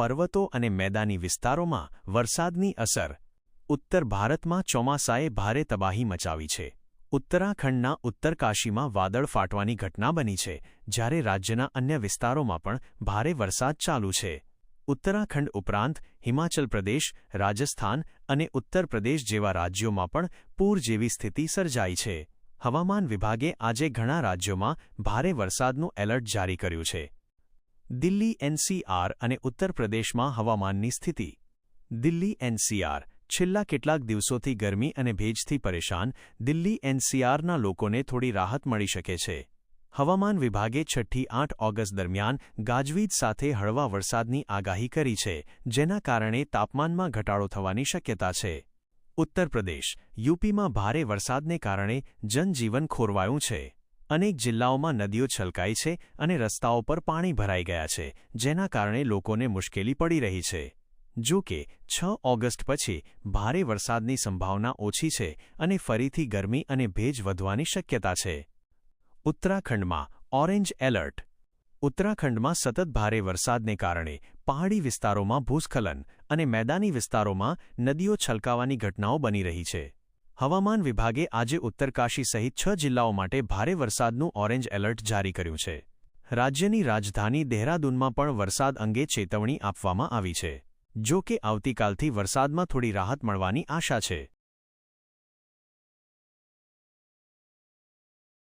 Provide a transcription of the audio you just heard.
પર્વતો અને મેદાની વિસ્તારોમાં વરસાદની અસર ઉત્તર ભારતમાં ચોમાસાએ ભારે તબાહી મચાવી છે. ઉત્તરાખંડના ઉત્તરકાશીમાં વાદળ ફાટવાની ઘટના બની છે, જ્યારે રાજ્યના અન્ય વિસ્તારોમાં પણ ભારે વરસાદ ચાલુ છે. ઉત્તરાખંડ ઉપરાંત હિમાચલ પ્રદેશ, રાજસ્થાન અને ઉત્તર પ્રદેશ જેવા રાજ્યોમાં પણ પૂર જેવી સ્થિતિ સર્જાઈ છે. હવામાન વિભાગે આજે ઘણા રાજ્યોમાં ભારે વરસાદનું એલર્ટ જારી કર્યું છે. દિલ્હી એનસીઆર અને ઉત્તર પ્રદેશમાં હવામાનની સ્થિતિ. દિલ્હી એનસીઆર, છેલ્લા કેટલાક દિવસોથી ગરમી અને ભેજથી પરેશાન, દિલ્હી એનસીઆરના લોકોને થોડી રાહત મળી શકે છે. હવામાન વિભાગે છઠ્ઠી આઠ ઓગસ્ટ દરમિયાન ગાજવીજ સાથે હળવા વરસાદની આગાહી કરી છે, જેના કારણે તાપમાનમાં ઘટાડો થવાની શક્યતા છે. ઉત્તર પ્રદેશ, યુપીમાં ભારે વરસાદને કારણે જનજીવન ખોરવાયું છે. અનેક જિલ્લાઓમાં નદીઓ છલકાઈ છે અને રસ્તાઓ પર પાણી ભરાઈ ગયા છે, જેના કારણે લોકોને મુશ્કેલી પડી રહી છે. જો કે, છ ઓગસ્ટ પછી ભારે વરસાદની સંભાવના ઓછી છે અને ફરીથી ગરમી અને ભેજ વધવાની શક્યતા છે. ઉત્તરાખંડમાં ઓરેન્જ એલર્ટ. ઉત્તરાખંડમાં સતત ભારે વરસાદને કારણે પહાડી વિસ્તારોમાં ભૂસ્ખલન અને મેદાની વિસ્તારોમાં નદીઓ છલકાવાની ઘટનાઓ બની રહી છે. હવામાન વિભાગે આજે ઉત્તરકાશી સહિત છ જિલ્લાઓ માટે ભારે વરસાદનું ઓરેન્જ એલર્ટ જારી કર્યું છે. રાજ્યની રાજધાની દહેરાદૂનમાં પણ વરસાદ અંગે ચેતવણી આપવામાં આવી છે. જો કે આવતીકાલથી વરસાદમાં થોડી રાહત મળવાની આશા છે.